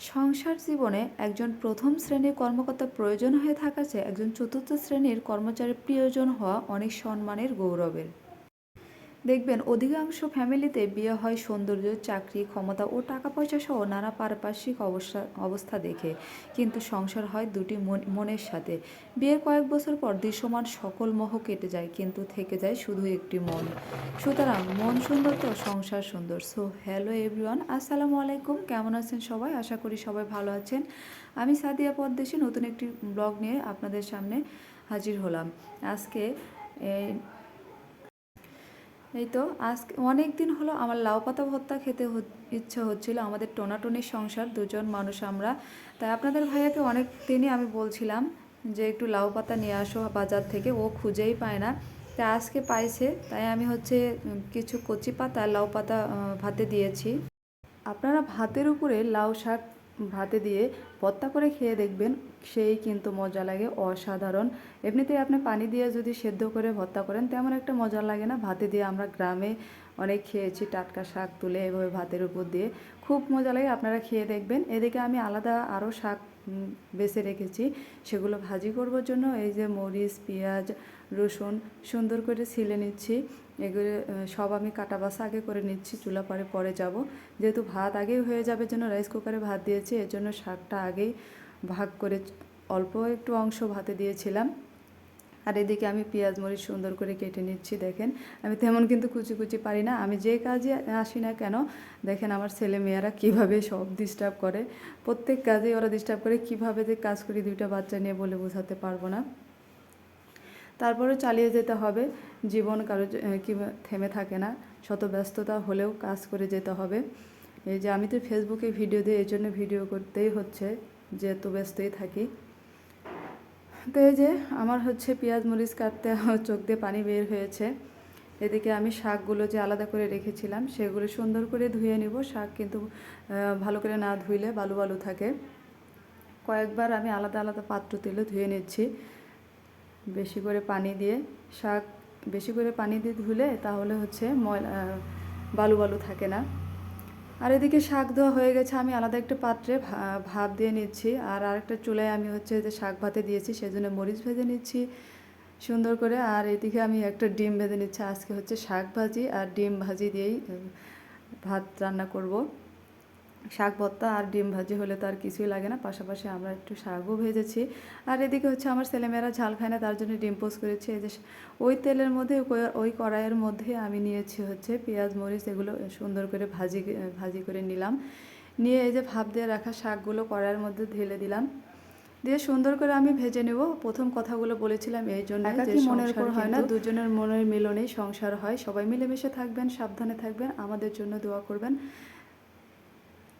সংসার জীবনে একজন প্রথম শ্রেণির কর্মকর্তা প্রয়োজন হয়ে থাকাছে একজন চতুর্থ শ্রেণির কর্মচারীর প্রিয়জন হওয়া অনেক সম্মানের গৌরবের। দেখবেন অধিকাংশ ফ্যামিলিতে বিয়ে হয় সৌন্দর্য, চাকরি, ক্ষমতা ও টাকা পয়সা সহ নানা পারিপার্শ্বিক অবস্থা অবস্থা দেখে। কিন্তু সংসার হয় দুটি মন- মনের সাথে। বিয়ের কয়েক বছর পর দৃশ্যমান সকল মোহ কেটে যায়, কিন্তু থেকে যায় শুধু একটি মন। সুতরাং মন সুন্দর তো সংসার সুন্দর। সো, হ্যালো এভরিওয়ান, আসসালামু আলাইকুম। কেমন আছেন সবাই? আশা করি সবাই ভালো আছেন। আমি সাদিয়া পদ্দেশি নতুন একটি ব্লগ নিয়ে আপনাদের সামনে হাজির হলাম। আজকে এই তো আজকে অনেক দিন হলো আমার লাউ পাতা ভর্তা খেতে ইচ্ছে হচ্ছিল আমাদের টোনাটনির সংসার, দুজন মানুষ আমরা। তাই আপনাদের ভাইয়াকে অনেক দিনই আমি বলছিলাম যে একটু লাউ পাতা নিয়ে আসো বাজার থেকে, ও খুঁজেই পায় না। তাই আজকে পাইছে, তাই আমি হচ্ছে কিছু কচি পাতা, লাউ পাতা ভাতে দিয়েছি। আপনারা ভাতের উপরে লাউ শাক ভাতে দিয়ে ভর্তা করে খেয়ে দেখবেন, সেই কিন্তু মজা লাগে, অসাধারণ। এমনিতেই আপনি পানি দিয়ে যদি সেদ্ধ করে ভর্তা করেন, তেমন একটা মজা লাগে না? ভাতে দিয়ে আমরা গ্রামে অনেক খেয়েছি, টাটকা শাক তুলে এভাবে ভাতের উপর দিয়ে। খুব মজা লাগে, আপনারা খেয়ে দেখবেন। এদিকে আমি আলাদা আরও শাক বেছে রেখেছি। সেগুলো ভাজি করবার জন্য। এই যে মরিচ, পেঁয়াজ, রসুন সুন্দর করে ছিলে নিচ্ছি। এগুলো সব আমি কাটা বাসা আগে করে নিচ্ছি, চুলা পরে পরে যাব। যেহেতু ভাত আগেই হয়ে যাবে জন্য রাইস কুকারে ভাত দিয়েছি। এর জন্য শাকটা আগেই ভাগ করে অল্প একটু অংশ ভাতে দিয়েছিলাম। আর এদিকে আমি পেঁয়াজ মরিচ সুন্দর করে কেটে নিচ্ছি, দেখেন। আমি তেমন কিন্তু কুচি কুচি পারি না। আমি যে কাজে আসি না কেন, দেখেন আমার ছেলে মেয়েরা কীভাবে সব ডিস্টার্ব করে। প্রত্যেক কাজেই ওরা ডিস্টার্ব করে, কীভাবে যে কাজ করি দুইটা বাচ্চা নিয়ে বলে বোঝাতে পারব না। তারপরে চালিয়ে যেতে হবে। জীবন কারও কি থেমে থাকে না। শত ব্যস্ততা হলেও কাজ করে যেতে হবে। এই যে আমি তো ফেসবুকে ভিডিও দিই এই জন্য ভিডিও করতেই হচ্ছে যে যেহেতু ব্যস্তই থাকি। তো এই যে আমার হচ্ছে পেঁয়াজ মরিচ কাটতে চোখ দিয়ে পানি বের হয়েছে। এদিকে আমি শাকগুলো যে আলাদা করে রেখেছিলাম, সেগুলো সুন্দর করে ধুয়ে নিব। শাক কিন্তু ভালো করে না ধুইলে বালু বালু থাকে। কয়েকবার আমি আলাদা আলাদা পাত্র তেলে ধুয়ে নিচ্ছি, বেশি করে পানি দিয়ে। শাক বেশি করে পানি দিয়ে ধুলে তাহলে হচ্ছে ময়লা বালু বালু থাকে না। আর এদিকে শাক দেওয়া হয়ে গেছে, আমি আলাদা একটা পাত্রে ভাত দিয়ে নিচ্ছি। আর আরেকটা চুলায় আমি হচ্ছে যে শাক ভাতে দিয়েছি, সেজন্য মরিচ ভেজে নিচ্ছি সুন্দর করে। আর এদিকে আমি একটা ডিম ভেজে নিচ্ছি, আজকে হচ্ছে শাক ভাজি। আর ডিম ভাজি দিয়েই ভাত রান্না করব। শাক ভর্তা আর ডিম ভাজি হলে তো আর কিছুই লাগে না। পাশাপাশি আমরা একটু শাকও ভেজেছি। আর এদিকে হচ্ছে আমার ছেলেমেয়েরা ঝাল খায় না তার জন্য ডিম পোস্ট করেছি। এই যে ওই তেলের মধ্যে ওই- কড়াইয়ের মধ্যে আমি নিয়েছি হচ্ছে পেঁয়াজ মরিচ এগুলো সুন্দর করে ভাজি ভাজি করে নিলাম। নিয়ে এই যে ভাপ দিয়ে রাখা শাকগুলো কড়াইয়ের মধ্যে ঢেলে দিলাম। দিয়ে সুন্দর করে আমি ভেজে নেব। প্রথম কথাগুলো বলেছিলাম এই জন্য মনের উপর হয় না? দুজনের মনের মিলনেই সংসার হয়। সবাই মিলেমিশে থাকবেন সাবধানে থাকবেন। আমাদের জন্য দোয়া করবেন।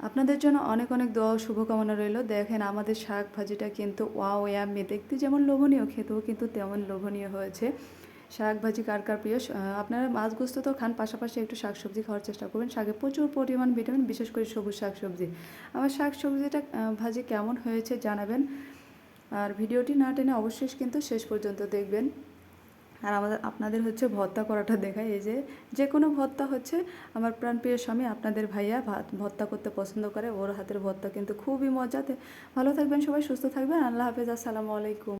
আপনাদের জন্য অনেক অনেক দোয়া শুভকামনা রইল। দেখেন আমাদের শাক ভাজিটা কিন্তু ওয়াও, ইয়াম্মি। দেখতে যেমন লোভনীয়, খেতেও কিন্তু তেমন লোভনীয় হয়েছে। শাক ভাজি কার কার প্রিয়? আপনারা মাছ গোস্ত তো খান, পাশাপাশি একটু শাক সবজি খাওয়ার চেষ্টা করবেন। শাকে প্রচুর পরিমাণ ভিটামিন, বিশেষ করে সবুজ শাক সবজি আমার শাক সবজিটা ভাজি কেমন হয়েছে জানাবেন। আর ভিডিওটি না টেনে অবশ্যই কিন্তু শেষ পর্যন্ত দেখবেন। আর আমাদের, আপনাদের হচ্ছে ভত্তা করাটা দেখায়। এই যে যে কোনো ভত্তা হচ্ছে, আমার প্রাণপ্রিয় স্বামী, আপনাদের ভাইয়া ভাত ভর্তা করতে পছন্দ করে। ওর হাতের ভত্তা কিন্তু খুবই মজাতে। ভালো থাকবেন সবাই, সুস্থ থাকবেন। আল্লাহ হাফেজ, আসসালামু আলাইকুম।